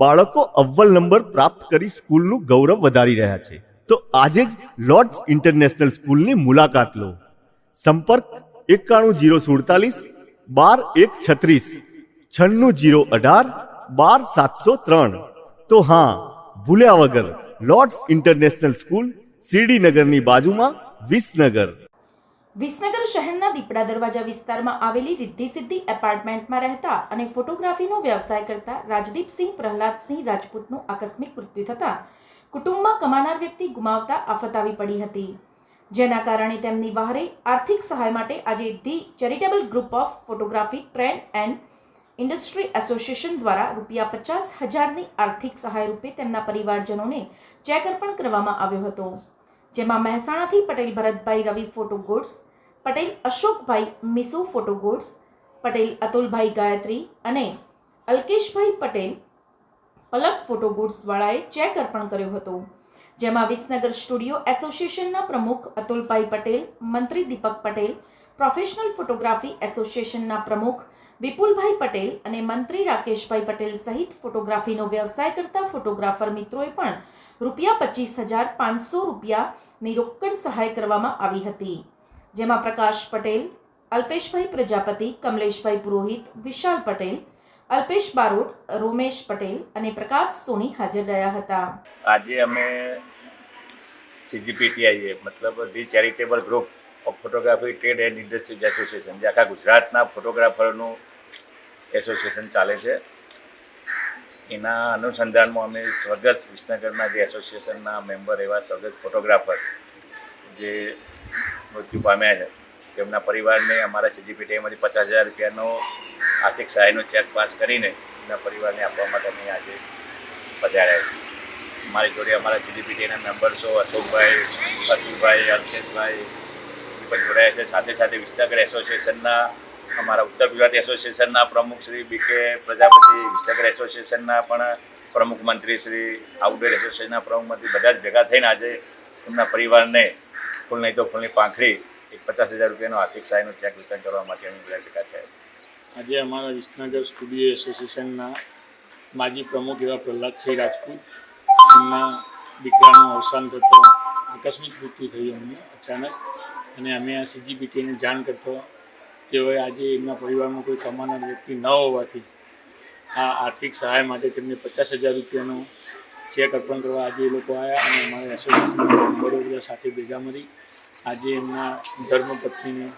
બાળકો અવ્વલ નંબર પ્રાપ્ત કરી સ્કૂલનું ગૌરવ વધારી રહ્યા છે. તો આજે જ લોર્ડ્સ ઇન્ટરનેશનલ સ્કૂલની મુલાકાત લો. સંપર્ક એકાણું જીરો સુડતાલીસ, બાર એક છત્રીસ, છન્નું જીરો અઢાર, બાર સાતસો ત્રણ. તો હા, ભૂલ્યા વગર લોર્ડ્સ ઇન્ટરનેશનલ સ્કૂલ શિરડીનગરની બાજુમાં વિસનગર. વિસનગર શહેરના દીપડા દરવાજા વિસ્તારમાં આવેલી રિદ્ધિ સિદ્ધિ એપાર્ટમેન્ટમાં રહેતા અને ફોટોગ્રાફીનો વ્યવસાય કરતા રાજદીપસિંહ પ્રહલાદસિંહ રાજપૂતનું આકસ્મિક મૃત્યુ થતાં કુટુંબમાં કમાનાર વ્યક્તિ ગુમાવતા આફત આવી પડી હતી. જેના કારણે તેમની વહારે આર્થિક સહાય માટે આજે the charitable group of photography trend and industry association દ્વારા રૂપિયા પચાસ હજારની આર્થિક સહાય રૂપે તેમના પરિવારજનોને ચેક અર્પણ કરવામાં આવ્યો હતો. જેમાં મહેસાણાથી પટેલ, ભરતભાઈ રવિ, ફોટો ગુડ્સ પટેલ, અશોકભાઈ મિસો ફોટો ગુડ્સ પટેલ, અતુલભાઈ ગાયત્રી અને અલ્કેશભાઈ પટેલ પલક ફોટો ગુડ્સવાળાએ ચેક અર્પણ કર્યો હતો, જેમાં વિસનગર સ્ટુડિયો એસોસિએશનના પ્રમુખ અતુલભાઈ પટેલ, મંત્રી દીપક પટેલ, પ્રોફેશનલ ફોટોગ્રાફી એસોસિએશનના પ્રમુખ વિપુલભાઈ પટેલ અને મંત્રી રાકેશભાઈ પટેલ સહિત ફોટોગ્રાફીનો વ્યવસાય કરતા ફોટોગ્રાફર મિત્રોએ પણ રૂપિયા પચીસ હજાર પાંચસો રૂપિયાની રોકડ સહાય કરવામાં આવી હતી. જેમાં પ્રકાશ પટેલ, અલ્પેશભાઈ પ્રજાપતિ, કમલેશભાઈ પુરોહિત, વિશાલ પટેલ, અલ્પેશ બારોટ, રોમેશ પટેલ અને પ્રકાશ સોની હાજર રહ્યા હતા. આજે અમે સીજીપીટીઆઈએ મતલબ the charitable group of photography, trade and industries association, જે આખા ગુજરાતના ફોટોગ્રાફરનું એસોસિએશન ચાલે છે. એના અનુસંધાનમાં અમે સ્વર્ગસ્થ વિસનગરના જે એસોસિએશનના મેમ્બર એવા સ્વર્ગસ્થ ફોટોગ્રાફર જે મૃત્યુ પામ્યા છે, તેમના પરિવારને અમારા સીજીપીટીએમાંથી પચાસ હજાર રૂપિયાનો આર્થિક સહાયનો ચેક પાસ કરીને એમના પરિવારને આપવા માટે અમે આજે પધાર્યા છીએ મારી જોડે અમારા સીજીપીટીના મેમ્બર્સો અશોકભાઈ અતુલભાઈ એ પણ જોડાયા છે. સાથે સાથે વિસ્તગર એસોસિએશનના, અમારા ઉત્તર ગુજરાત એસોસિએશનના પ્રમુખ શ્રી બી કે પ્રજાપતિ વિસ્તગર એસોસિએશનના પણ પ્રમુખ મંત્રી શ્રી, આઉટડોર એસોસિએશનના પ્રમુખ મંત્રી, બધા જ ભેગા થઈને આજે એમના પરિવારને ફૂલ નહીં તો ફૂલની પાંખડી, એક પચાસ હજાર રૂપિયાનો આર્થિક સહાયનો ચેક વિતરણ કરવા માટે અમે ભેગા થયા છે. આજે અમારા વિસનગર સ્ટુડિયો એસોસિએશનના માજી પ્રમુખ એવા પ્રહલાદસિંહ રાજપૂત, એમના દીકરાનું અવસાન થતો આકસ્મિક મૃત્યુ થયું એમનું અચાનક. અને અમે આ સીજીપીટીને જાણ કરતો તેઓએ આજે એમના પરિવારમાં કોઈ કમાનાર વ્યક્તિ ન હોવાથી આ આર્થિક સહાય માટે તેમને પચાસ હજાર રૂપિયાનો ચેક અર્પણ કરવા આજે એ લોકો આવ્યા અને અમારા એસોસિએશનના મેમ્બરો બધા સાથે ભેગા મળી. આજે એમના ધર્મપત્નીને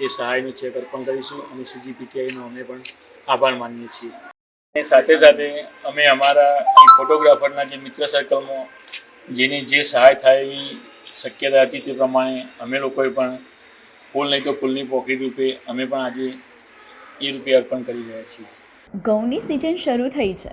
એ સહાયનો ચેક અર્પણ કરીશું અને સીજીપીટીઆઈનો અમે પણ આભાર માનીએ છીએ. અને સાથે સાથે અમે અમારા ફોટોગ્રાફરના જે મિત્ર સર્કલમાં જેની જે સહાય થાય એવી શક્યતા હતી તે પ્રમાણે અમે લોકોએ પણ ફૂલ નહીં તો ફૂલની પોખરી રૂપે અમે પણ આજે એ રૂપે અર્પણ કરી રહ્યા છીએ. ઘઉંની સિઝન શરૂ થઈ છે.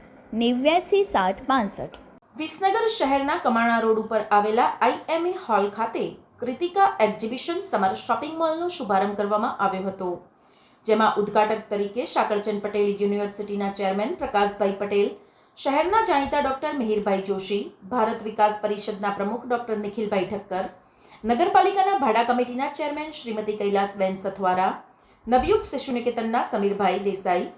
નેવ્યાસી સાત પાંસઠ વિસનગર શહેરના કમાણા રોડ ઉપર આવેલા આઈએમએ હોલ ખાતે કૃતિકા એક્ઝિબિશન સમર શોપિંગ મોલનો શુભારંભ કરવામાં આવ્યો હતો, જેમાં ઉદ્ઘાટક તરીકે શાકરચંદ પટેલ યુનિવર્સિટીના ચેરમેન પ્રકાશભાઈ પટેલ, શહેરના જાણીતા ડોક્ટર મિહિરભાઈ જોશી, ભારત વિકાસ પરિષદના પ્રમુખ ડોક્ટર નિખિલભાઈ ઠક્કર, નગરપાલિકાના ભાડા કમિટીના ચેરમેન શ્રીમતી કૈલાસબેન સથવારા, નવયુગ શિશુ નિકેતનના સમીરભાઈ દેસાઈ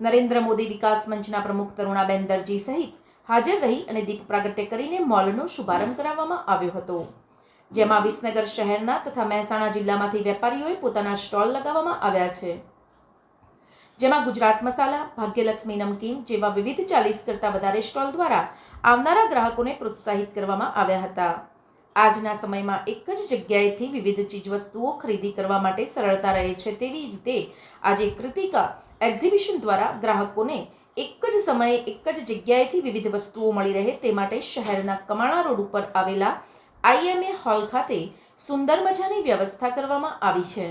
નરેન્દ્ર મોદી વિકાસ મંચના પ્રમુખ તરુણાબેન દરજી સહિત હાજર રહી અને દીપ પ્રાગટ્ય કરીને મોલનો શુભારંભ કરાવવામાં આવ્યો હતો. જેમાં વિસનગર શહેરના તથા મહેસાણા જિલ્લામાંથી વેપારીઓએ પોતાના સ્ટોલ લગાવવામાં આવ્યા છે. જેમાં ગુજરાત મસાલા, ભાગ્યલક્ષ્મી નમકીન જેવા વિવિધ ચાલીસ કરતાં વધારે સ્ટોલ દ્વારા આવનારા ગ્રાહકોને પ્રોત્સાહિત કરવામાં આવ્યા હતા. આજના સમયમાં એક જ જગ્યાએથી વિવિધ ચીજવસ્તુઓ ખરીદી કરવા માટે સરળતા રહે છે તેવી રીતે આજે કૃતિકા એક્ઝિબિશન દ્વારા ગ્રાહકોને એક જ સમયે એક જ જગ્યાએથી વિવિધ વસ્તુઓ મળી રહે તે માટે શહેરના કમાણા રોડ ઉપર આવેલા આઈએમએ હોલ ખાતે સુંદર મજાની વ્યવસ્થા કરવામાં આવી છે,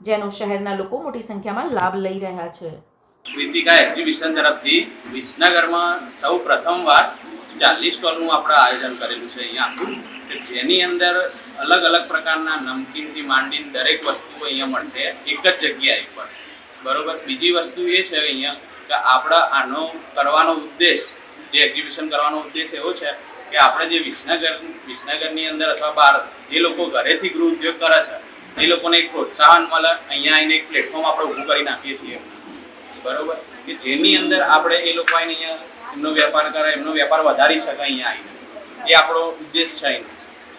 જેનો શહેરના લોકો મોટી સંખ્યામાં લાભ લઈ રહ્યા છે. કૃતિકા એક્ઝિબિશન તરફથી વિસનગરમાં સૌ પ્રથમવાર ચાલીસ સ્ટોલનું આપણે આયોજન કરેલું છે અહીંયા. જેની અંદર અલગ અલગ પ્રકારના નમકીનથી માંડીને દરેક વસ્તુઓ અહીંયા મળશે, એક જ જગ્યાએ પર બરોબર? બીજી વસ્તુ એ છે અહીંયા કે આપણા આનો કરવાનો ઉદ્દેશ, જે એક્ઝિબિશન કરવાનો ઉદ્દેશ એવો છે કે આપણે જે વિસનગર, વિસનગરની અંદર અથવા બહાર જે લોકો ઘરેથી ગૃહ ઉદ્યોગ કરે છે, એ લોકોને એક પ્રોત્સાહન મળે, અહીંયા આવીને એક પ્લેટફોર્મ આપણે ઊભું કરી નાખીએ છીએ. બરોબર? કે જેની અંદર આપણે એ લોકો આવીને અહીંયા એમનો વેપાર કરે, એમનો વેપાર વધારી શકે અહીંયા આવીને. એ આપણો ઉદ્દેશ છે અહીંનો.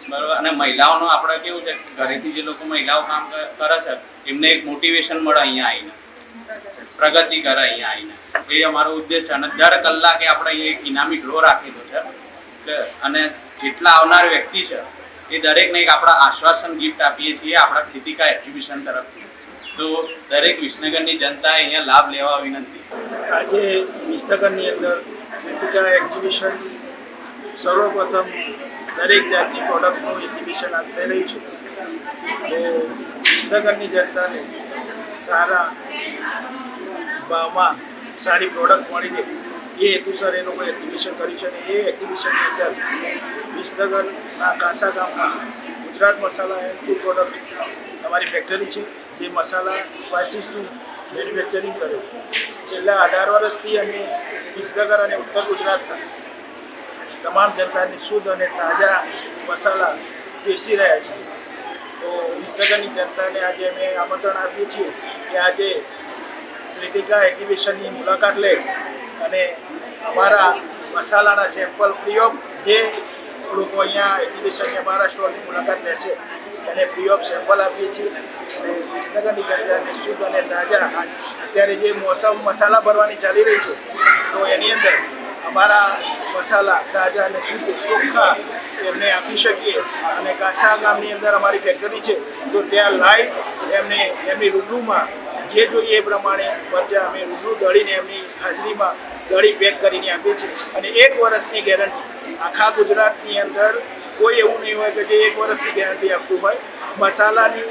બરોબર? અને મહિલાઓનો આપણે કેવું છે ઘરેથી જે લોકો મહિલાઓ કામ કરે છે, એમને એક મોટિવેશન મળે અહીંયા આવીને. પ્રગતિ કરે અહીંયા આવીને. એ અમારો ઉદ્દેશ અને દર કલાકે આપણે અહીંયા એક ઇનામી ડ્રો રાખેલો છે. અને જેટલા આવનાર વ્યક્તિ છે, એ દરેકને એક આપણા આશ્વાસન ગિફ્ટ આપીએ છીએ આપણા કૃતિકા એક્ઝિબિશન તરફથી. તો દરેક વિસનગરની જનતાએ અહીંયા લાભ લેવા વિનંતી. આજે વિસનગરની અંદર કૃતિકા એક્ઝિબિશન સર્વપ્રથમ દરેક જાતની પ્રોડક્ટનું એક્ઝિબિશન આ થઈ રહ્યું છે. તો વિસનગરની જનતાને સારા ભાવમાં સારી પ્રોડક્ટ મળી રહે. એ હેતુસર એ કોઈ એક્ઝિબિશન કર્યું છે અને એ એક્ઝિબિશનની અંદર વિસનગરના કાંસા ગામમાં Gujarat masala and food product અમારી ફેક્ટરી છે. જે મસાલા સ્પાઇસીસનું મેન્યુફેક્ચરિંગ કરે છેલ્લા અઢાર વર્ષથી અમે વિસનગર અને ઉત્તર ગુજરાતના તમામ જનતાની શુદ્ધ અને તાજા મસાલા વેચી રહ્યા છીએ. તો વિસનગરની જનતાને આજે અમે આમંત્રણ આપીએ છીએ કે આજે ક્રિટિકા એક્ઝિબિશનની મુલાકાત લે અને અમારા મસાલાના સેમ્પલ ફ્રી ઓફ જે લોકો અહીંયા એક્ઝિબિશનની અમારા સ્ટોરની મુલાકાત લેશે, એને ફ્રી ઓફ સેમ્પલ આપીએ છીએ. અને વિસનગરની જનતાને શુદ્ધ અને તાજા. અત્યારે જે મોસમ મસાલા ભરવાની ચાલી રહી છે, તો એની અંદર અમારા મસાલા તાજા અને શુદ્ધ ચોખ્ખા એમને આપી શકીએ. અને કાંસા ગામની અંદર અમારી ફેક્ટરી છે, તો ત્યાં લાઈવ એમને, એમની રૂબરૂમાં જે જોઈએ એ પ્રમાણે વચ્ચે અમે રૂબરૂ દળીને એમની હાજરીમાં દળી પેક કરીને આપીએ છીએ. અને એક વર્ષની ગેરંટી આખા ગુજરાતની અંદર કોઈ એવું નહીં હોય કે જે એક વર્ષની ગેરંટી આપતું હોય. મસાલાની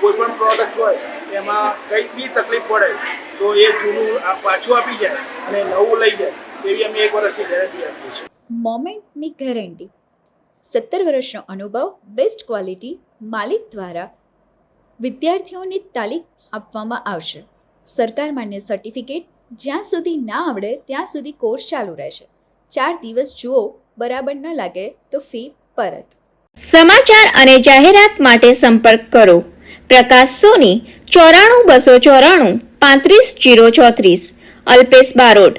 કોઈ પણ પ્રોડક્ટ હોય, એમાં કંઈ બી તકલીફ પડે, તો એ જૂનું પાછું આપી જાય અને નવું લઈ જાય. એવી અમે એક વર્ષની ગેરંટી આપીએ છીએ. મોમેન્ટની ગેરંટી સત્તર વર્ષનો અનુભવ બેસ્ટ ક્વોલિટી માલિક દ્વારા વિદ્યાર્થીઓને તાલીમ આપવામાં આવશે. સરકાર માન્ય સર્ટિફિકેટ જ્યાં સુધી ના આવડે ત્યાં સુધી કોર્સ ચાલુ રહેશે. ચાર દિવસ જુઓ બરાબર ન લાગે તો ફી પરત. સમાચાર અને જાહેરાત માટે સંપર્ક કરો. પ્રકાશ સોની ચોરાણું બસો ચોરાણું પાંત્રીસ જીરો ચોત્રીસ અલ્પેશ બારોટ.